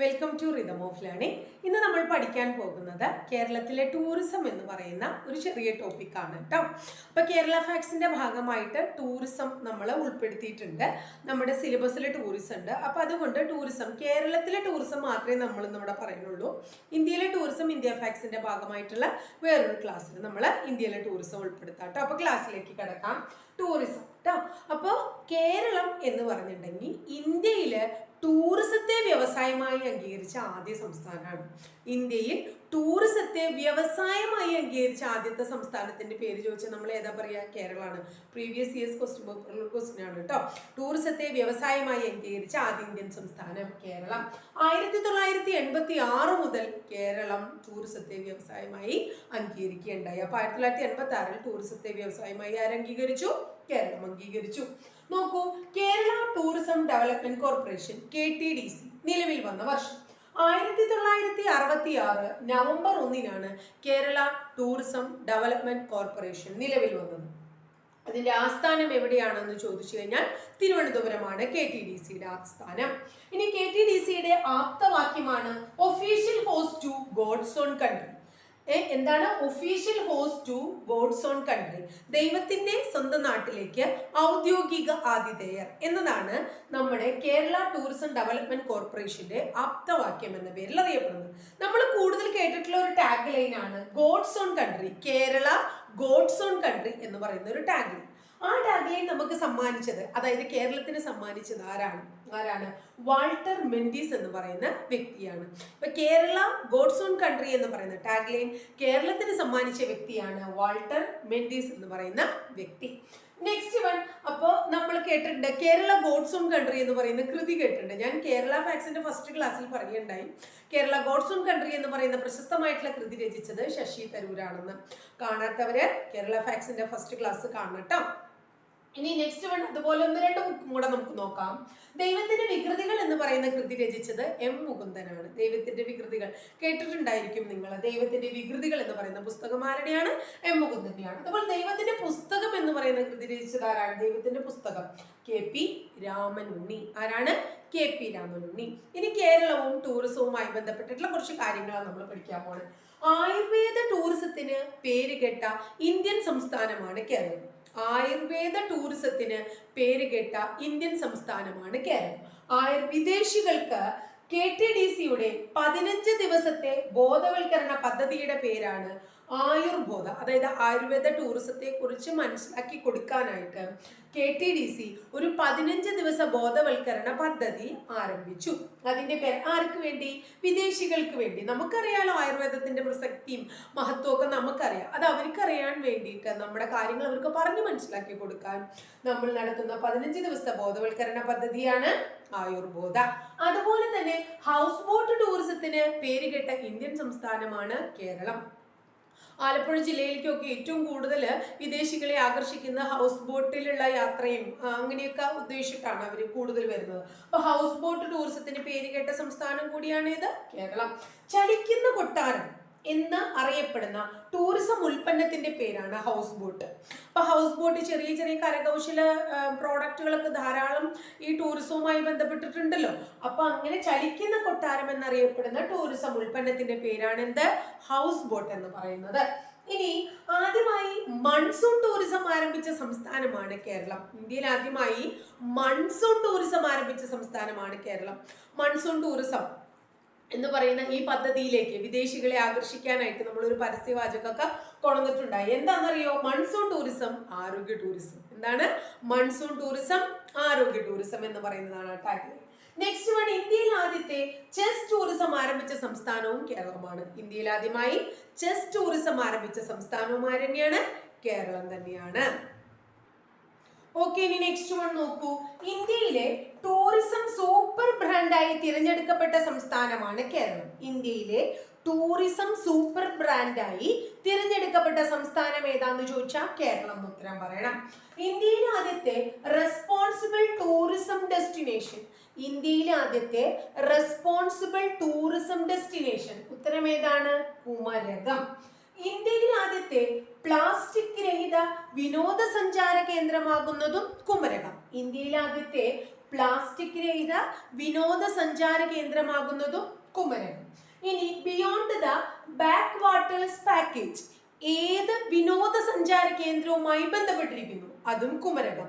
Welcome to rhythm of learning ഇന്ന് നമ്മൾ പഠിക്കാൻ പോകുന്നത് കേരളത്തിലെ ടൂറിസം എന്ന് പറയുന്ന ഒരു ചെറിയ ടോപ്പിക്കാണ് കേട്ടോ അപ്പോൾ കേരള ഫാക്സിന്റെ ഭാഗമായിട്ട് ടൂറിസം നമ്മൾ ഉൾപ്പെടുത്തിയിട്ടുണ്ട്. നമ്മുടെ സിലബസിൽ ടൂറിസം ഉണ്ട്. അപ്പോൾ അതുകൊണ്ട് ടൂറിസം കേരളത്തിലെ ടൂറിസം മാത്രമേ നമ്മൾ ഇന്നിവിടെ പറയുന്നുള്ളൂ. ഇന്ത്യയിലെ ടൂറിസം ഇന്ത്യ ഫാക്സിന്റെ ഭാഗമായിട്ടുള്ള വേറൊരു ക്ലാസ്സിൽ നമ്മൾ ഇന്ത്യയിലെ ടൂറിസം ഉൾപ്പെടുത്താം കേട്ടോ അപ്പോൾ ക്ലാസ്സിലേക്ക് കിടക്കാം. ടൂറിസം കേട്ടോ അപ്പോൾ കേരളം എന്ന് പറഞ്ഞിട്ടുണ്ടെങ്കിൽ ഇന്ത്യയിൽ ടൂറിസത്തെ വ്യവസായമായി അംഗീകരിച്ച ആദ്യ സംസ്ഥാനമാണ് ഇന്ത്യയിൽ. ടൂറിസത്തെ വ്യവസായമായി അംഗീകരിച്ച ആദ്യത്തെ സംസ്ഥാനത്തിന്റെ പേര് ചോദിച്ചാൽ നമ്മൾ ഏതാ പറയുക കേരളമാണ്. പ്രീവിയസ് ഇയേഴ്സ് ക്വസ്റ്റ്യൻ പേപ്പറിലുള്ള ക്വസ്റ്റ്യൻ ആണ് കേട്ടോ. ടൂറിസത്തെ വ്യവസായമായി അംഗീകരിച്ച ആദ്യ ഇന്ത്യൻ സംസ്ഥാനം കേരളം. ആയിരത്തി തൊള്ളായിരത്തി എൺപത്തി ആറ് മുതൽ കേരളം ടൂറിസത്തെ വ്യവസായമായി അംഗീകരിക്കുകയുണ്ടായി. അപ്പോൾ ആയിരത്തി തൊള്ളായിരത്തി എൺപത്തി ആറിൽ ടൂറിസത്തെ വ്യവസായമായി ആരംഗീകരിച്ചു? കേരളം അംഗീകരിച്ചു. നോക്കൂ Kerala tourism development corporation K T D C നിലവിൽ വന്ന വർഷം. ആയിരത്തി തൊള്ളായിരത്തി അറുപത്തി ആറ് നവംബർ ഒന്നിനാണ് കേരള ടൂറിസം ഡെവലപ്മെന്റ് കോർപ്പറേഷൻ നിലവിൽ വന്നത്. അതിന്റെ ആസ്ഥാനം എവിടെയാണെന്ന് ചോദിച്ചു കഴിഞ്ഞാൽ തിരുവനന്തപുരമാണ് കെ ടി ഡി സിയുടെ ആസ്ഥാനം. ഇനി കെ ടി ഡി സിയുടെ ആപ്തവാക്യമാണ് official host to God's own country എന്താണ് official host to God's own country ദൈവത്തിന്റെ സ്വന്തം നാട്ടിലേക്ക് ഔദ്യോഗിക ആതിഥേയർ എന്നതാണ് നമ്മുടെ കേരള ടൂറിസം ഡെവലപ്മെന്റ് കോർപ്പറേഷന്റെ ആപ്തവാക്യം എന്ന പേരിൽ അറിയപ്പെടുന്നത്. നമ്മൾ കൂടുതൽ കേട്ടിട്ടുള്ള ഒരു ടാഗ് ലൈൻ ആണ് God's own country Kerala God's own country എന്ന് പറയുന്ന ഒരു ടാഗ് ലൈൻ ആ ടാഗ് ലൈൻ നമുക്ക് സമ്മാനിച്ചത് അതായത് കേരളത്തിന് സമ്മാനിച്ചത് ആരാണ്? ആരാണ്? വാൾട്ടർ മെൻഡീസ് എന്ന് പറയുന്ന വ്യക്തിയാണ്. ഇപ്പൊ കേരള ഗോഡ്സ് ഓൺ കൺട്രി എന്ന് പറയുന്ന ടാഗ്ലൈൻ കേരളത്തിന് സമ്മാനിച്ച വ്യക്തിയാണ് വാൾട്ടർ മെൻഡീസ് എന്ന് പറയുന്ന വ്യക്തി. നെക്സ്റ്റ് വൺ അപ്പോൾ നമ്മൾ കേട്ടിട്ടുണ്ട് കേരള ഗോഡ്സ് ഓൺ കൺട്രി എന്ന് പറയുന്ന കൃതി കേട്ടിട്ടുണ്ട്. ഞാൻ കേരള ഫാക്സിന്റെ ഫസ്റ്റ് ക്ലാസ്സിൽ പറയുകയുണ്ടായി. കേരള ഗോഡ്സ് ഓൺ കൺട്രി എന്ന് പറയുന്ന പ്രശസ്തമായിട്ടുള്ള കൃതി രചിച്ചത് ശശി തരൂരാണെന്ന്. കാണാത്തവര് കേരള ഫാക്സിന്റെ ഫസ്റ്റ് ക്ലാസ് കാണട്ടോ ഇനി നെക്സ്റ്റ് വൺ അതുപോലെ ഒന്ന് രണ്ട് ബുക്കും കൂടെ നമുക്ക് നോക്കാം. ദൈവത്തിന്റെ വികൃതികൾ എന്ന് പറയുന്ന കൃതി രചിച്ചത് എം മുകുന്ദനാണ്. ദൈവത്തിന്റെ വികൃതികൾ കേട്ടിട്ടുണ്ടായിരിക്കും നിങ്ങൾ. ദൈവത്തിന്റെ വികൃതികൾ എന്ന് പറയുന്ന പുസ്തകം ആരുടെയാണ്? എം മുകുന്ദന്റെയാണ്. അതുപോലെ ദൈവത്തിന്റെ പുസ്തകം എന്ന് പറയുന്ന കൃതി രചിച്ചത് ആരാണ്? ദൈവത്തിന്റെ പുസ്തകം. K P Ramanunni. ആരാണ്? K P Ramanunni. ഇനി കേരളവും ടൂറിസവുമായി ബന്ധപ്പെട്ടിട്ടുള്ള കുറച്ച് കാര്യങ്ങളാണ് നമ്മൾ പഠിക്കാൻ പോകുന്നത് ആയുർവേദ ടൂറിസത്തിന് പേരുകെട്ട ഇന്ത്യൻ സംസ്ഥാനമാണ് കേരളം. ആയുർവേദ ടൂറിസത്തിന് പേരുകെട്ട ഇന്ത്യൻ സംസ്ഥാനമാണ് കേരളം. ആയുർ വിദേശികൾക്ക് കെ ടി ഡി സിയുടെ പതിനഞ്ച് ദിവസത്തെ ബോധവൽക്കരണ പദ്ധതിയുടെ പേരാണ് ആയുർബോധ അതായത് ആയുർവേദ ടൂറിസത്തെ കുറിച്ച് മനസ്സിലാക്കി കൊടുക്കാനായിട്ട് കെ ടി ഡി സി ഒരു പതിനഞ്ച് ദിവസ ബോധവൽക്കരണ പദ്ധതി ആരംഭിച്ചു. അതിന്റെ പേര് ആർക്ക് വേണ്ടി? വിദേശികൾക്ക് വേണ്ടി. നമുക്കറിയാലോ ആയുർവേദത്തിന്റെ പ്രസക്തിയും മഹത്വമൊക്കെ നമുക്കറിയാം. അത് അവർക്കറിയാൻ വേണ്ടിയിട്ട് നമ്മുടെ കാര്യങ്ങൾ അവർക്ക് പറഞ്ഞു മനസ്സിലാക്കി കൊടുക്കാൻ നമ്മൾ നടത്തുന്ന പതിനഞ്ച് ദിവസത്തെ ബോധവൽക്കരണ പദ്ധതിയാണ് ആയുർബോധ. അതുപോലെ തന്നെ ഹൗസ് ബോട്ട് ടൂറിസത്തിന് പേരുകെട്ട ഇന്ത്യൻ സംസ്ഥാനമാണ് കേരളം. ആലപ്പുഴ ജില്ലയിലേക്കൊക്കെ ഏറ്റവും കൂടുതൽ വിദേശികളെ ആകർഷിക്കുന്ന ഹൗസ് ബോട്ടിലുള്ള യാത്രയും അങ്ങനെയൊക്കെ ഉദ്ദേശിച്ചിട്ടാണ് അവർ കൂടുതൽ വരുന്നത്. അപ്പൊ ഹൗസ് ബോട്ട് ടൂറിസത്തിന് പേര് കേട്ട സംസ്ഥാനം കൂടിയാണ് ഇത് കേരളം. ചലിക്കുന്ന കൊട്ടാരം. എന്ന് അറിയപ്പെടുന്ന ടൂറിസം ഉൽപ്പന്നത്തിന്റെ പേരാണ് ഹൗസ് ബോട്ട് അപ്പൊ ഹൗസ് ബോട്ട് ചെറിയ ചെറിയ കരകൗശല പ്രോഡക്റ്റുകളൊക്കെ ധാരാളം ഈ ടൂറിസവുമായി ബന്ധപ്പെട്ടിട്ടുണ്ടല്ലോ. അപ്പൊ അങ്ങനെ ചലിക്കുന്ന കൊട്ടാരം എന്നറിയപ്പെടുന്ന ടൂറിസം ഉൽപ്പന്നത്തിന്റെ പേരാണ് എന്ത്? ഹൗസ് ബോട്ട് എന്ന് പറയുന്നത്. ഇനി ആദ്യമായി മൺസൂൺ ടൂറിസം ആരംഭിച്ച സംസ്ഥാനമാണ് കേരളം. ഇന്ത്യയിൽ ആദ്യമായി മൺസൂൺ ടൂറിസം ആരംഭിച്ച സംസ്ഥാനമാണ് കേരളം. മൺസൂൺ ടൂറിസം എന്ന് പറയുന്ന ഈ പദ്ധതിയിലേക്ക് വിദേശികളെ ആകർഷിക്കാനായിട്ട് നമ്മളൊരു പരസ്യവാചകമൊക്കെ കൊണ്ടുവന്നിട്ടുണ്ടായി. എന്താണെന്നറിയോ? മൺസൂൺ ടൂറിസം ആരോഗ്യ ടൂറിസം എന്താണ്? മൺസൂൺ ടൂറിസം ആരോഗ്യ ടൂറിസം എന്ന് പറയുന്നതാണ് ടാഗ് നെക്സ്റ്റ് വൺ ഇന്ത്യയിൽ ആദ്യത്തെ ചെസ് ടൂറിസം ആരംഭിച്ച സംസ്ഥാനവും കേരളമാണ്. ഇന്ത്യയിൽ ആദ്യമായി ചെസ് ടൂറിസം ആരംഭിച്ച സംസ്ഥാനവും ആര് കേരളം തന്നെയാണ്. ഓക്കെ ഇനി നെക്സ്റ്റ് വൺ നോക്കൂ. ഇന്ത്യയിലെ ടൂറിസം സൂപ്പർ ബ്രാൻഡായി തിരഞ്ഞെടുക്കപ്പെട്ട സംസ്ഥാനമാണ് കേരളം. ഇന്ത്യയിലെ ടൂറിസം സൂപ്പർ ബ്രാൻഡായി തിരഞ്ഞെടുക്കപ്പെട്ട സംസ്ഥാനം ഏതാന്ന് ചോദിച്ചാൽ കേരളം ഉത്തരം പറയണം. ഇന്ത്യയിലെ ആദ്യത്തെ റെസ്പോൺസിബിൾ ടൂറിസം ഡെസ്റ്റിനേഷൻ ഇന്ത്യയിലെ ആദ്യത്തെ റെസ്പോൺസിബിൾ ടൂറിസം ഡെസ്റ്റിനേഷൻ ഉത്തരം ഏതാണ്? കുമരകം. ഇന്ത്യയിൽ ആദ്യത്തെ പ്ലാസ്റ്റിക് രഹിത വിനോദസഞ്ചാര കേന്ദ്രമാകുന്നതും കുമരകം. ഇന്ത്യയിലെ ആദ്യത്തെ പ്ലാസ്റ്റിക് രഹിത വിനോദസഞ്ചാര കേന്ദ്രമാകുന്നതും കുമരകം. ഇനി beyond the backwaters package ഏത് വിനോദസഞ്ചാര കേന്ദ്രവുമായി ബന്ധപ്പെട്ടിരിക്കുന്നു? അതും കുമരകം.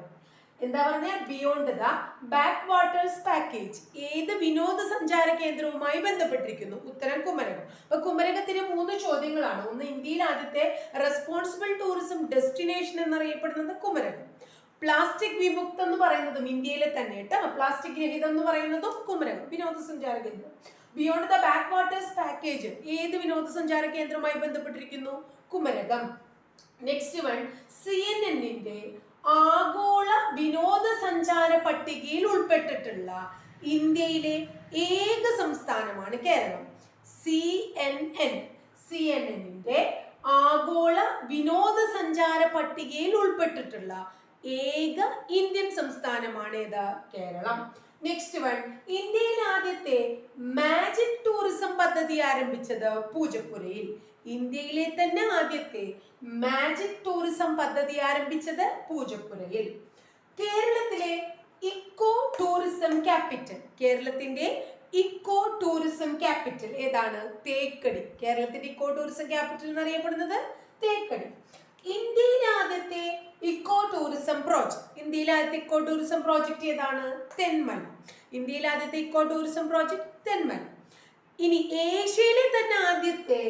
എന്താ പറഞ്ഞ? Beyond the backwaters package ഏത് വിനോദസഞ്ചാര കേന്ദ്രവുമായി ബന്ധപ്പെട്ടിരിക്കുന്നു? ഉത്തരം കുമരകം. അപ്പൊ കുമരകത്തിന് മൂന്ന് ചോദ്യങ്ങളാണ്. ഒന്ന് ഇന്ത്യയിൽ ആദ്യത്തെ റെസ്പോൺസിബിൾ ടൂറിസം ഡെസ്റ്റിനേഷൻ എന്നറിയപ്പെടുന്നത് കുമരകം. പ്ലാസ്റ്റിക് വിമുക്തം എന്ന് പറയുന്നതും ഇന്ത്യയിലെ തന്നെ കേട്ടോ. പ്ലാസ്റ്റിക് രഹിതം എന്ന് പറയുന്നതും കുമരകം വിനോദസഞ്ചാര കേന്ദ്രം. Beyond the backwaters package ഏത് വിനോദസഞ്ചാര കേന്ദ്രവുമായി ബന്ധപ്പെട്ടിരിക്കുന്നു? Kumarakom. Next one C N എന്നിന്റെ ആഗോള വിനോദസഞ്ചാര പട്ടികയിൽ ഉൾപ്പെട്ടിട്ടുള്ള ഇന്ത്യയിലെ ഏക സംസ്ഥാനമാണ് Keralam. C N N C N എന്നിന്റെ ആഗോള വിനോദസഞ്ചാര പട്ടികയിൽ ഉൾപ്പെട്ടിട്ടുള്ള ഏക ഇന്ത്യൻ സംസ്ഥാനമാണ് ഏത് കേരളം. നെക്സ്റ്റ് വൺ ഇന്ത്യയിൽ ആദ്യത്തെ മാജിക് ടൂറിസം പദ്ധതി ആരംഭിച്ചത് പൂജപ്പുരയിൽ. ഇന്ത്യയിലെ തന്നെ ആദ്യത്തെ മാജിക് ടൂറിസം പദ്ധതി ആരംഭിച്ചത് പൂജപ്പുരയിൽ. കേരളത്തിലെ ഇക്കോ ടൂറിസം ക്യാപിറ്റൽ കേരളത്തിന്റെ ഇക്കോ ടൂറിസം ക്യാപിറ്റൽ ഏതാണ്? തേക്കടി. കേരളത്തിന്റെ ഇക്കോ ടൂറിസം ക്യാപിറ്റൽ എന്നറിയപ്പെടുന്നത് തേക്കടി. ഇന്ത്യയിലെ ആദ്യത്തെ ഇക്കോ ടൂറിസം പ്രോജക്ട് ഇന്ത്യയിലാദ്യത്തെ ഇക്കോ ടൂറിസം പ്രോജക്റ്റ് ഏതാണ്? തെന്മല ഇന്ത്യയിലാദ്യത്തെ ഇക്കോ ടൂറിസം പ്രോജക്റ്റ് തെന്മല ഇനി ഏഷ്യയിലെ തന്നെ ആദ്യത്തെ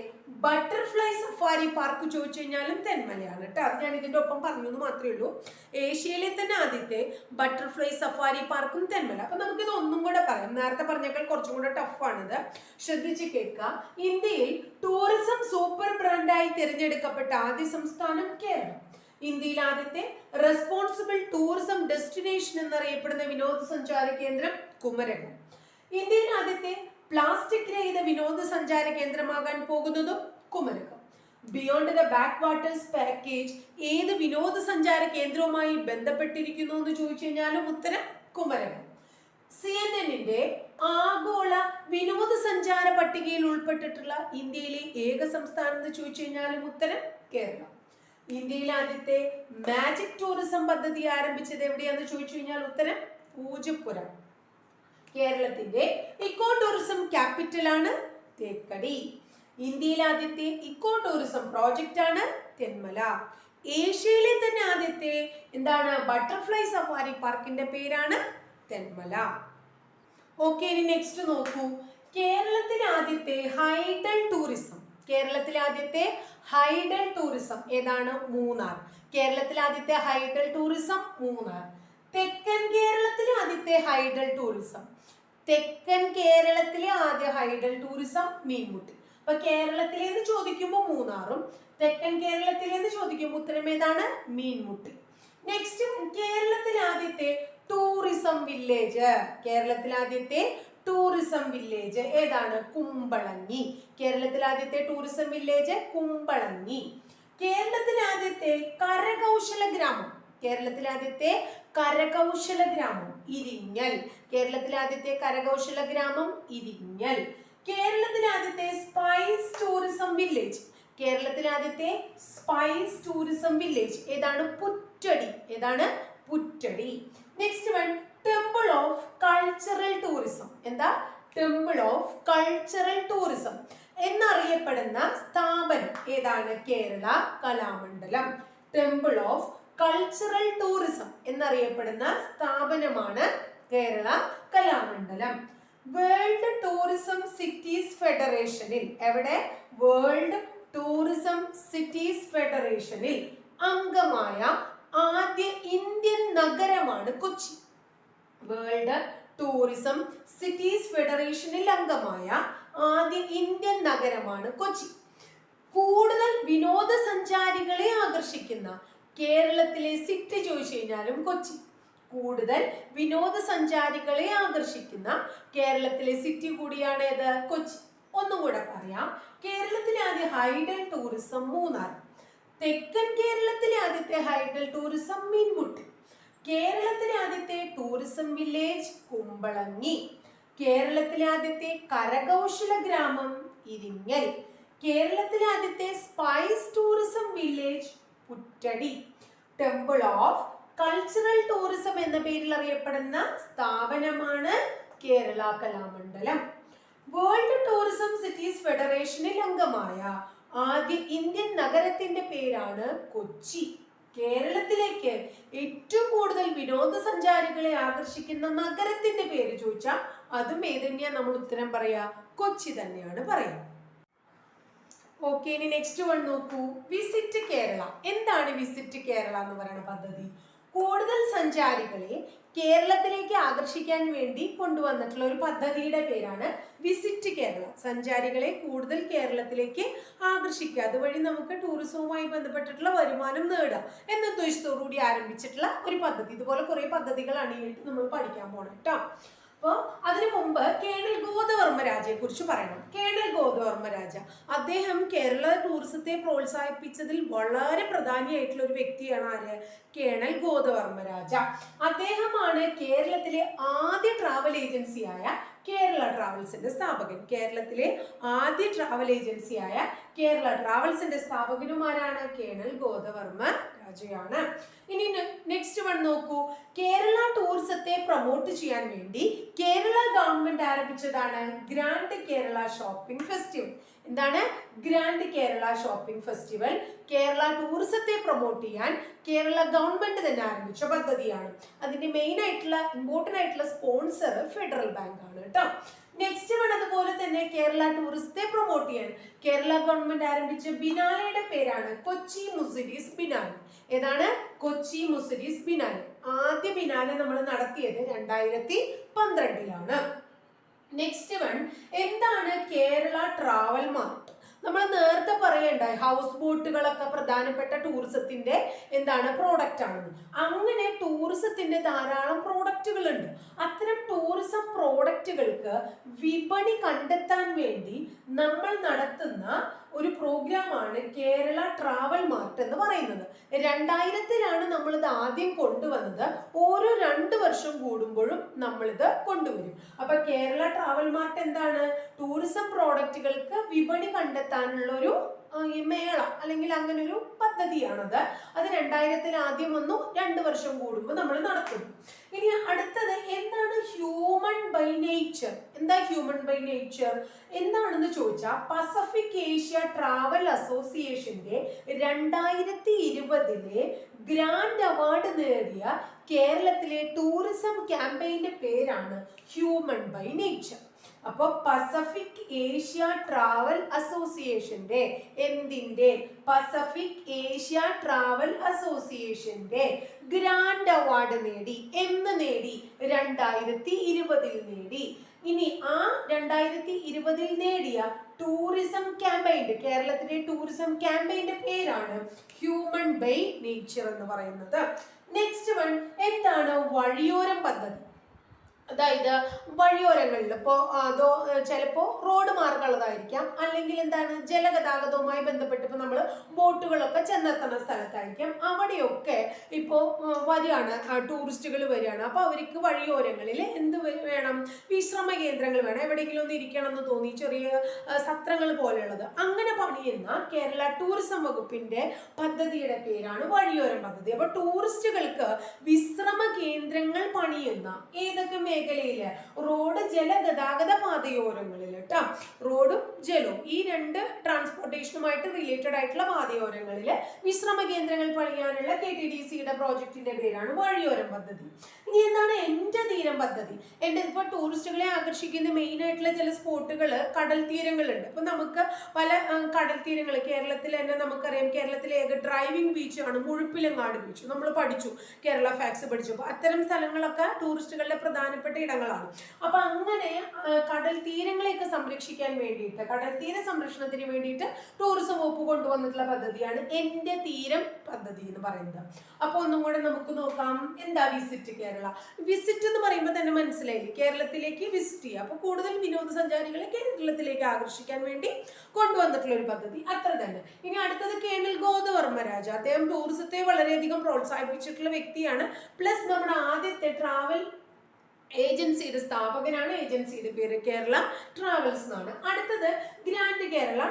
ബട്ടർഫ്ലൈ സഫാരി പാർക്ക് ചോദിച്ചു കഴിഞ്ഞാലും തെന്മലയാണ് കേട്ടോ അത് ഞാൻ ഇതിന്റെ ഒപ്പം പറഞ്ഞു എന്ന് മാത്രമേ ഉള്ളൂ. ഏഷ്യയിലെ തന്നെ ആദ്യത്തെ ബട്ടർഫ്ലൈ സഫാരി പാർക്കും തെന്മല. അപ്പൊ നമുക്കിത് ഒന്നും കൂടെ പറയാം. നേരത്തെ പറഞ്ഞേക്കാൾ കുറച്ചും കൂടെ ടഫാണിത് ശ്രദ്ധിച്ച് കേൾക്കുക ഇന്ത്യയിൽ ടൂറിസം സൂപ്പർ ബ്രാൻഡായി തിരഞ്ഞെടുക്കപ്പെട്ട ആദ്യ സംസ്ഥാനം കേരളം. ഇന്ത്യയിൽ ആദ്യത്തെ റെസ്പോൺസിബിൾ ടൂറിസം ഡെസ്റ്റിനേഷൻ എന്നറിയപ്പെടുന്ന വിനോദസഞ്ചാര കേന്ദ്രം കുമരകം. ഇന്ത്യയിൽ ആദ്യത്തെ പ്ലാസ്റ്റിക് രഹിത വിനോദസഞ്ചാര കേന്ദ്രമാകാൻ പോകുന്നതും Kumarakom. Beyond the backwaters package ഏത് വിനോദസഞ്ചാര കേന്ദ്രവുമായി ബന്ധപ്പെട്ടിരിക്കുന്നു എന്ന് ചോദിച്ചു കഴിഞ്ഞാലും ഉത്തരം കുമരകം. സി എൻ എന്നിന്റെ ആഗോള വിനോദസഞ്ചാര പട്ടികയിൽ ഉൾപ്പെട്ടിട്ടുള്ള ഇന്ത്യയിലെ ഏക സംസ്ഥാനം എന്ന് ചോദിച്ചു കഴിഞ്ഞാലും ഉത്തരം കേരളം. ഇന്ത്യയിലെ ആദ്യത്തെ മാജിക് ടൂറിസം പദ്ധതി ആരംഭിച്ചത് എവിടെയാണെന്ന് ചോദിച്ചു കഴിഞ്ഞാൽ ഉത്തരം പൂജപ്പുര കേരളത്തിന്റെ ഇക്കോ ടൂറിസം ക്യാപിറ്റൽ ആണ് തേക്കടി. ഇന്ത്യയിലെ ആദ്യത്തെ ഇക്കോ ടൂറിസം പ്രോജക്റ്റ് ആണ് തെന്മല. ഏഷ്യയിലെ തന്നെ ആദ്യത്തെ എന്താണ് ബട്ടർഫ്ലൈ സഫാരി പാർക്കിന്റെ പേരാണ് തെന്മല. ഓക്കെ ഇനി നെക്സ്റ്റ് നോക്കൂ. കേരളത്തിലെ ആദ്യത്തെ ഹൈഡൽ ടൂറിസം കേരളത്തിലെ ആദ്യത്തെ ഹൈഡൽ ടൂറിസം ഏതാണ്? മൂന്നാർ. കേരളത്തിലെ ആദ്യത്തെ ഹൈഡൽ ടൂറിസം മൂന്നാർ. തെക്കൻ കേരളത്തിലെ ആദ്യത്തെ ഹൈഡൽ ടൂറിസം. തെക്കൻ കേരളത്തിലെ ആദ്യ ഹൈഡൽ ടൂറിസം മീൻമുട്ടി. അപ്പൊ കേരളത്തിലേന്ന് ചോദിക്കുമ്പോൾ മൂന്നാറും തെക്കൻ കേരളത്തിലേന്ന് ചോദിക്കുമ്പോൾ ഉത്തരം ഏതാണ്? മീൻമുട്ടി. നെക്സ്റ്റ് കേരളത്തിലെ ആദ്യത്തെ ടൂറിസം വില്ലേജ്. കേരളത്തിലെ ആദ്യത്തെ ടൂറിസം വില്ലേജ് ഏതാണ്? കുമ്പളങ്ങി. കേരളത്തിലെ ആദ്യത്തെ ടൂറിസം വില്ലേജ് കുമ്പളങ്ങി. കേരളത്തിലെ ആദ്യത്തെ കരകൗശല ഗ്രാമം. കേരളത്തിലെ ആദ്യത്തെ കരകൗശല ഗ്രാമം ഇരിഞ്ഞൽ. കേരളത്തിലെ ആദ്യത്തെ കരകൗശല ഗ്രാമം ഇരിഞ്ഞൽ. കേരളത്തിലെ ആദ്യത്തെ സ്പൈസ് ടൂറിസം വില്ലേജ് കേരളത്തിലെ ആദ്യത്തെ സ്പൈസ് ടൂറിസം വില്ലേജ് ഏതാണ് പുറ്റടി? ഏതാണ് Puttady? Next one temple of cultural tourism എന്താ? ടെമ്പിൾ ഓഫ് കൾച്ചറൽ ടൂറിസം എന്നറിയപ്പെടുന്ന സ്ഥാപനം ഏതാണ്? Kerala Kalamandalam. Temple of cultural tourism എന്നറിയപ്പെടുന്ന സ്ഥാപനമാണ് Kerala Kalamandalam. World tourism cities ഫെഡറേഷനിൽ എവിടെ? വേൾഡ് ടൂറിസം സിറ്റീസ് ഫെഡറേഷനിൽ അംഗമായ ആദ്യ ഇന്ത്യൻ നഗരമാണ് കൊച്ചി. വേൾഡ് ടൂറിസം സിറ്റീസ് ഫെഡറേഷനിൽ അംഗമായ ആദ്യ ഇന്ത്യൻ നഗരമാണ് കൊച്ചി. കൂടുതൽ വിനോദസഞ്ചാരികളെ ആകർഷിക്കുന്ന കേരളത്തിലെ സിറ്റി ചോദിച്ചു കഴിഞ്ഞാലും കൊച്ചി. കൂടുതൽ വിനോദസഞ്ചാരികളെ ആകർഷിക്കുന്ന കേരളത്തിലെ സിറ്റി കൂടിയാണ് ഏത്? കൊച്ചി. ഒന്നും കൂടെ പറയാം. കേരളത്തിലെ ആദ്യ ഹൈഡൽ ടൂറിസം മൂന്നാർ. തെക്കൻ കേരളത്തിലെ ആദ്യത്തെ ഹൈഡൽ ടൂറിസം മീൻമുട്ടി. കേരളത്തിലെ ആദ്യത്തെ ടൂറിസം വില്ലേജ് കുമ്പളങ്ങി. കേരളത്തിലെ ആദ്യത്തെ കരകൗശല ഗ്രാമം ഇരിങ്ങൽ. കേരളത്തിലെ ആദ്യത്തെ spice tourism village Puttady. Temple of cultural tourism എന്ന പേരിൽ അറിയപ്പെടുന്ന സ്ഥാപനമാണ് Kerala Kalamandalam. World tourism cities ഫെഡറേഷനിൽ അംഗമായ ആദ്യ ഇന്ത്യൻ നഗരത്തിന്റെ പേരാണ് കൊച്ചി. കേരളത്തിലേക്ക് ഏറ്റവും കൂടുതൽ വിനോദസഞ്ചാരികളെ ആകർഷിക്കുന്ന നഗരത്തിന്റെ പേര് ചോദിച്ചാൽ അതും ഏതന്നെയാ നമ്മൾ ഉത്തരം പറയാ കൊച്ചി തന്നെയാണ് പറയാ ഓക്കെ ഇനി നെക്സ്റ്റ് വൺ നോക്കൂ. വിസിറ്റ് കേരള. എന്താണ് വിസിറ്റ് കേരള എന്ന് പറയുന്ന പദ്ധതി? കൂടുതൽ സഞ്ചാരികളെ കേരളത്തിലേക്ക് ആകർഷിക്കാൻ വേണ്ടി കൊണ്ടുവന്നിട്ടുള്ള ഒരു പദ്ധതിയുടെ പേരാണ് വിസിറ്റ് കേരള. സഞ്ചാരികളെ കൂടുതൽ കേരളത്തിലേക്ക് ആകർഷിക്കുക. അതുവഴി നമുക്ക് ടൂറിസവുമായി ബന്ധപ്പെട്ടിട്ടുള്ള വരുമാനം നേടുക. എന്ന ഉദ്ദേശത്തോടു കൂടി ആരംഭിച്ചിട്ടുള്ള ഒരു പദ്ധതി. ഇതുപോലെ കുറേ പദ്ധതികളാണ് ഈ നമ്മൾ പഠിക്കാൻ പോകണം കേട്ടോ അപ്പോൾ അതിനു മുമ്പ് കേണൽ ഗോദവർമ്മ രാജയെ കുറിച്ച് പറയണം. കേണൽ ഗോദവർമ്മ രാജ അദ്ദേഹം കേരള ടൂറിസത്തെ പ്രോത്സാഹിപ്പിച്ചതിൽ വളരെ പ്രധാനിയായിട്ടുള്ള ഒരു വ്യക്തിയാണ് ആര്? കേണൽ ഗോദവർമ്മ രാജ. അദ്ദേഹമാണ് കേരളത്തിലെ ആദ്യ ട്രാവൽ ഏജൻസിയായ കേരള ട്രാവൽസിന്റെ സ്ഥാപകൻ. കേരളത്തിലെ ആദ്യ ട്രാവൽ ഏജൻസിയായ കേരള ട്രാവൽസിന്റെ സ്ഥാപകനുമാരാണ് കേണൽ ഗോദവർമ്മ രാജയാണ്. ഇനി നെക്സ്റ്റ് വൺ നോക്കൂ. കേരള ടൂറിസത്തെ പ്രൊമോട്ട് ചെയ്യാൻ വേണ്ടി കേരള ഗവൺമെന്റ് ആരംഭിച്ചതാണ് ഗ്രാൻഡ് കേരള ഷോപ്പിംഗ് ഫെസ്റ്റിവൽ എന്താണ്? Grand Kerala shopping festival Kerala ടൂറിസത്തെ promote ചെയ്യാൻ കേരള ഗവൺമെന്റ് തന്നെ ആരംഭിച്ച പദ്ധതിയാണ്. അതിന്റെ മെയിൻ ആയിട്ടുള്ള ഇമ്പോർട്ടന്റ് ആയിട്ടുള്ള സ്പോൺസർ ഫെഡറൽ ബാങ്ക് ആണ് കേട്ടോ. തന്നെ കേരള ടൂറിസത്തെ പ്രൊമോട്ട് ചെയ്യാൻ കേരള ഗവൺമെന്റ് ആരംഭിച്ച ബിനാലയുടെ പേരാണ് കൊച്ചി മുസിരീസ് ബിനാല. ഏതാണ്? കൊച്ചി മുസിരീസ് ബിനാല. ആദ്യ ബിനാല നമ്മൾ നടത്തിയത് രണ്ടായിരത്തി പന്ത്രണ്ടിലാണ്. നെക്സ്റ്റ് വൺ എന്താണ് കേരള ട്രാവൽ മാർട്ട് നമ്മൾ നേരത്തെ പറയണ്ടായി ഹൗസ് ബോട്ടുകളൊക്കെ പ്രധാനപ്പെട്ട ടൂറിസത്തിന്റെ എന്താണ് പ്രോഡക്റ്റ് ആണെന്ന്. അങ്ങനെ ടൂറിസത്തിന്റെ ധാരാളം പ്രോഡക്റ്റുകൾ ഉണ്ട് അത്തരം ടൂറിസം പ്രോഡക്റ്റുകൾക്ക് വിപണി കണ്ടെത്താൻ വേണ്ടി നമ്മൾ നടത്തുന്ന ഒരു പ്രോഗ്രാമാണ് കേരള ട്രാവൽ മാർട്ട് എന്ന് പറയുന്നത്. രണ്ടായിരത്തിലാണ് നമ്മളിത് ആദ്യം കൊണ്ടുവന്നത്. ഓരോ രണ്ട് വർഷം കൂടുമ്പോഴും നമ്മളിത് കൊണ്ടുവരും. അപ്പൊ കേരള ട്രാവൽ മാർട്ട് എന്താണ്? ടൂറിസം പ്രോഡക്റ്റുകൾക്ക് വിപണി കണ്ടെത്താനുള്ള ഒരു ഈ മേള അല്ലെങ്കിൽ അങ്ങനെ ഒരു പദ്ധതിയാണത്. അത് രണ്ടായിരത്തിൽ ആദ്യം വന്നു രണ്ട് വർഷം കൂടുമ്പോൾ നമ്മൾ നടത്തും. ഇനി അടുത്തത് എന്താണ് ഹ്യൂമൻ ബൈ നേച്ചർ എന്താ ഹ്യൂമൻ ബൈ നേച്ചർ എന്താണെന്ന് ചോദിച്ചാൽ പസഫിക് ഏഷ്യ ട്രാവൽ അസോസിയേഷന്റെ രണ്ടായിരത്തി ഇരുപതിലെ ഗ്രാൻഡ് അവാർഡ് നേടിയ കേരളത്തിലെ ടൂറിസം ക്യാമ്പയിന്റെ പേരാണ് ഹ്യൂമൻ ബൈ നേച്ചർ അപ്പോൾ പസഫിക് ഏഷ്യ ട്രാവൽ അസോസിയേഷന്റെ എന്തിന്റെ? പസഫിക് ഏഷ്യ ട്രാവൽ അസോസിയേഷന്റെ ഗ്രാൻഡ് അവാർഡ് നേടി. എന്ന് നേടി? രണ്ടായിരത്തി ഇരുപതിൽ നേടി. ഇനി ആ രണ്ടായിരത്തി ഇരുപതിൽ നേടിയ ടൂറിസം ക്യാമ്പയിൻ കേരളത്തിലെ ടൂറിസം ക്യാമ്പയിന്റെ പേരാണ് ഹ്യൂമൻ ബൈ നേച്ചർ എന്ന് പറയുന്നത്. നെക്സ്റ്റ് വൺ എന്താണ് വഴിയോരം പദ്ധതി? അതായത് വഴിയോരങ്ങളിൽ ഇപ്പോൾ അതോ ചിലപ്പോൾ റോഡ് മാർഗമുള്ളതായിരിക്കാം അല്ലെങ്കിൽ എന്താണ് ജലഗതാഗതവുമായി ബന്ധപ്പെട്ട് ഇപ്പോൾ നമ്മൾ ബോട്ടുകളൊക്കെ ചെന്നെത്തുന്ന സ്ഥലത്തായിരിക്കാം. അവിടെയൊക്കെ ഇപ്പോൾ വരികയാണ് ടൂറിസ്റ്റുകൾ വരികയാണ്. അപ്പോൾ അവർക്ക് വഴിയോരങ്ങളിൽ എന്ത് വേണം? വിശ്രമ കേന്ദ്രങ്ങൾ വേണം. എവിടെയെങ്കിലും ഒന്ന് ഇരിക്കണം എന്ന് തോന്നി ചെറിയ സത്രങ്ങൾ പോലെയുള്ളത്. അങ്ങനെ പണിയുന്ന കേരള ടൂറിസം വകുപ്പിന്റെ പദ്ധതിയുടെ പേരാണ് വഴിയോരം പദ്ധതി. അപ്പോൾ ടൂറിസ്റ്റുകൾക്ക് വിശ്രമ കേന്ദ്രങ്ങൾ പണിയുന്ന ഏതൊക്കെ മേഖലയിൽ. റോഡ് ജലഗതാഗത പാതയോരങ്ങളിൽ കേട്ടോ റോഡും ജലവും ഈ രണ്ട് ട്രാൻസ്പോർട്ടേഷനുമായിട്ട് റിലേറ്റഡ് ആയിട്ടുള്ള പാതയോരങ്ങളിൽ വിശ്രമ കേന്ദ്രങ്ങൾ പണിയാനുള്ള കെ ടി ഡി സിയുടെ പ്രോജക്റ്റിന്റെ പേരാണ് വഴിയോരം പദ്ധതി. ഇനി എന്താണ് എന്റെ തീരം പദ്ധതി? എന്റെ ഇപ്പോൾ ടൂറിസ്റ്റുകളെ ആകർഷിക്കുന്ന മെയിൻ ആയിട്ടുള്ള ചില സ്പോട്ടുകൾ കടൽ തീരങ്ങളുണ്ട്. അപ്പൊ നമുക്ക് പല കടൽ തീരങ്ങൾ കേരളത്തിൽ തന്നെ നമുക്കറിയാം. കേരളത്തിലെ ഏക ഡ്രൈവിംഗ് ബീച്ചാണ് മുഴുപ്പിലങ്ങാട് ബീച്ച് നമ്മൾ പഠിച്ചു. കേരള ഫാക്സ് പഠിച്ചു. അപ്പോൾ അത്തരം സ്ഥലങ്ങളൊക്കെ ടൂറിസ്റ്റുകളുടെ പ്രധാനപ്പെട്ട ഇടങ്ങളാണ്. അപ്പൊ അങ്ങനെ കടൽ തീരങ്ങളെയൊക്കെ സംരക്ഷിക്കാൻ വേണ്ടിയിട്ട് കടൽ തീര സംരക്ഷണത്തിന് വേണ്ടിയിട്ട് ടൂറിസം വകുപ്പ് കൊണ്ടുവന്നിട്ടുള്ള പദ്ധതിയാണ് എന്റെ തീരം പദ്ധതി എന്ന് പറയുന്നത്. അപ്പോൾ ഒന്നും കൂടെ നമുക്ക് നോക്കാം. എന്താ വിസിറ്റ് കേരള? വിസിറ്റ് എന്ന് പറയുമ്പോൾ തന്നെ മനസ്സിലായില്ലേ? കേരളത്തിലേക്ക് വിസിറ്റ് ചെയ്യുക. അപ്പോൾ കൂടുതൽ വിനോദസഞ്ചാരികളെ കേരളത്തിലേക്ക് ആകർഷിക്കാൻ വേണ്ടി കൊണ്ടുവന്നിട്ടുള്ള ഒരു പദ്ധതി. അത്ര തന്നെ. ഇനി അടുത്തത് കേണൽ ഗോദവർമ്മ രാജ. അദ്ദേഹം ടൂറിസത്തെ വളരെയധികം പ്രോത്സാഹിപ്പിച്ചിട്ടുള്ള വ്യക്തിയാണ്. പ്ലസ് നമ്മുടെ ആദ്യത്തെ ട്രാവൽ ഏജൻസിയുടെ സ്ഥാപകനാണ് ഏജൻസിയുടെ പേര് കേരള ട്രാവൽസ് എന്നാണ്. അടുത്തത് ഗ്രാൻഡ് കേരള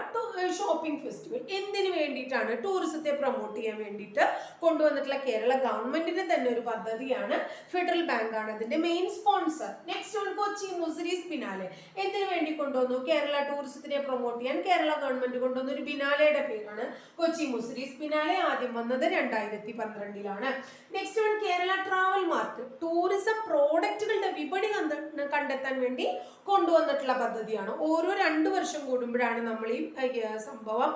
ഷോപ്പിംഗ് ഫെസ്റ്റിവൽ. എന്തിനു വേണ്ടിയിട്ടാണ് ടൂറിസത്തെ പ്രൊമോട്ട് ചെയ്യാൻ വേണ്ടിയിട്ട് കൊണ്ടുവന്നിട്ടുള്ള കേരള ഗവൺമെന്റിന്റെ തന്നെ ഒരു പദ്ധതിയാണ് ഫെഡറൽ ബാങ്ക് ആണ് അതിന്റെ main sponsor next one Kochi Muziris Biennale. എന്തിനു വേണ്ടി കൊണ്ടുവന്നു? കേരള ടൂറിസത്തിനെ പ്രൊമോട്ട് ചെയ്യാൻ കേരള ഗവൺമെന്റ് കൊണ്ടുവന്ന ഒരു ബിനാലയുടെ പേരാണ് കൊച്ചി മുസിരീസ് ബിനാലെ. ആദ്യം വന്നത് രണ്ടായിരത്തി പന്ത്രണ്ടിലാണ്. Next one Kerala Travel Mart tourism പ്രോഡക്റ്റുകളുടെ വിപണി കണ്ട- കണ്ടെത്താൻ വേണ്ടി കൊണ്ടുവന്നിട്ടുള്ള പദ്ധതിയാണ്. ഓരോ രണ്ട് വർഷം കൂടുമ്പോഴാണ് നമ്മൾ ഈ സംഭവം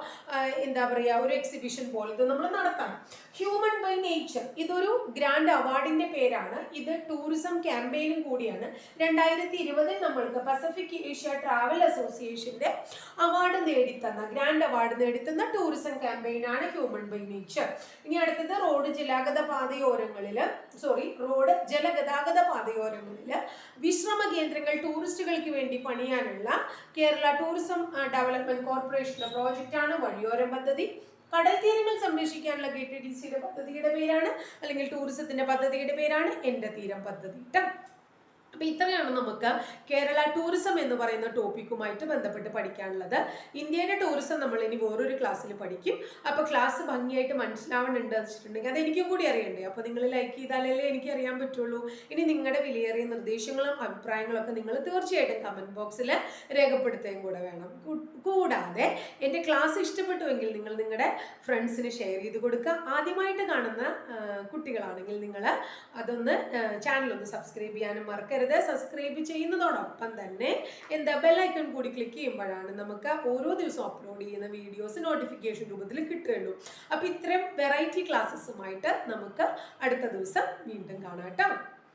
എന്താ പറയുക ഒരു എക്സിബിഷൻ പോലെ ഇത് നമ്മൾ നടത്തണം ഹ്യൂമൻ ബൈ നേച്ചർ ഇതൊരു ഗ്രാൻഡ് അവാർഡിന്റെ പേരാണ്. ഇത് ടൂറിസം ക്യാമ്പയിനും കൂടിയാണ്. രണ്ടായിരത്തി ഇരുപതിൽ നമ്മൾക്ക് പസഫിക് ഏഷ്യ ട്രാവൽ അസോസിയേഷന്റെ അവാർഡ് നേടിത്തന്ന ഗ്രാൻഡ് അവാർഡ് നേടിത്തന്ന ടൂറിസം ക്യാമ്പയിനാണ് ഹ്യൂമൻ ബൈ നേച്ചർ ഇനി അടുത്തത് റോഡ് ജലാഗത പാതയോരങ്ങളിൽ സോറി റോഡ് ജലഗതാഗത പാതയോരങ്ങളിൽ വിശ്രമ കേന്ദ്രങ്ങൾ ടൂറിസ്റ്റുകൾക്ക് വേണ്ടി പണിയാനുള്ള കേരള ടൂറിസം ഡെവലപ്മെന്റ് കോർപ്പറേഷന്റെ പ്രോജക്റ്റാണ് വഴിയോരം പദ്ധതി. കടൽ തീരങ്ങൾ സംരക്ഷിക്കാനുള്ള കെ ടി ഡി സിയുടെ പദ്ധതിയുടെ പേരാണ് അല്ലെങ്കിൽ ടൂറിസത്തിന്റെ പദ്ധതിയുടെ പേരാണ് എന്റെ തീരം പദ്ധതി. ട്ടോ. അപ്പൊ ഇത്രയാണ് നമുക്ക് കേരള ടൂറിസം എന്ന് പറയുന്ന ടോപ്പിക്കുമായിട്ട് ബന്ധപ്പെട്ട് പഠിക്കാനുള്ളത്. ഇന്ത്യയിലെ ടൂറിസം നമ്മൾ ഇനി വേറൊരു ക്ലാസ്സിൽ പഠിക്കും. അപ്പോൾ ക്ലാസ് ഭംഗിയായിട്ട് മനസ്സിലാവണുണ്ട് വെച്ചിട്ടുണ്ടെങ്കിൽ അത് എനിക്കും കൂടി അറിയണ്ടേ? അപ്പോൾ നിങ്ങൾ ലൈക്ക് ചെയ്താലല്ലേ എനിക്ക് അറിയാൻ പറ്റുള്ളൂ. ഇനി നിങ്ങളുടെ വിലയേറിയ നിർദ്ദേശങ്ങളും അഭിപ്രായങ്ങളും ഒക്കെ നിങ്ങൾ തീർച്ചയായിട്ടും കമന്റ് ബോക്സിൽ രേഖപ്പെടുത്തുകയും കൂടെ വേണം. കൂടാതെ എന്റെ ക്ലാസ് ഇഷ്ടപ്പെട്ടുവെങ്കിൽ നിങ്ങൾ നിങ്ങളുടെ ഫ്രണ്ട്സിന് ഷെയർ ചെയ്ത് കൊടുക്കുക. ആദ്യമായിട്ട് കാണുന്ന കുട്ടികളാണെങ്കിൽ നിങ്ങൾ അതൊന്ന് ചാനൽ ഒന്ന് സബ്സ്ക്രൈബ് ചെയ്യാനും മറക്കരുത്. സബ്സ്ക്രൈബ് ചെയ്യുന്നതോടൊപ്പം തന്നെ എന്താ ബെല്ലൈക്കൺ കൂടി ക്ലിക്ക് ചെയ്യുമ്പോഴാണ് നമുക്ക് ഓരോ ദിവസവും അപ്ലോഡ് ചെയ്യുന്ന വീഡിയോസ് നോട്ടിഫിക്കേഷൻ രൂപത്തിൽ കിട്ടുകയുള്ളൂ. അപ്പോൾ ഇത്രയും വെറൈറ്റി ക്ലാസ്സസുമായിട്ട് നമുക്ക് അടുത്ത ദിവസം വീണ്ടും കാണാം കേട്ടോ.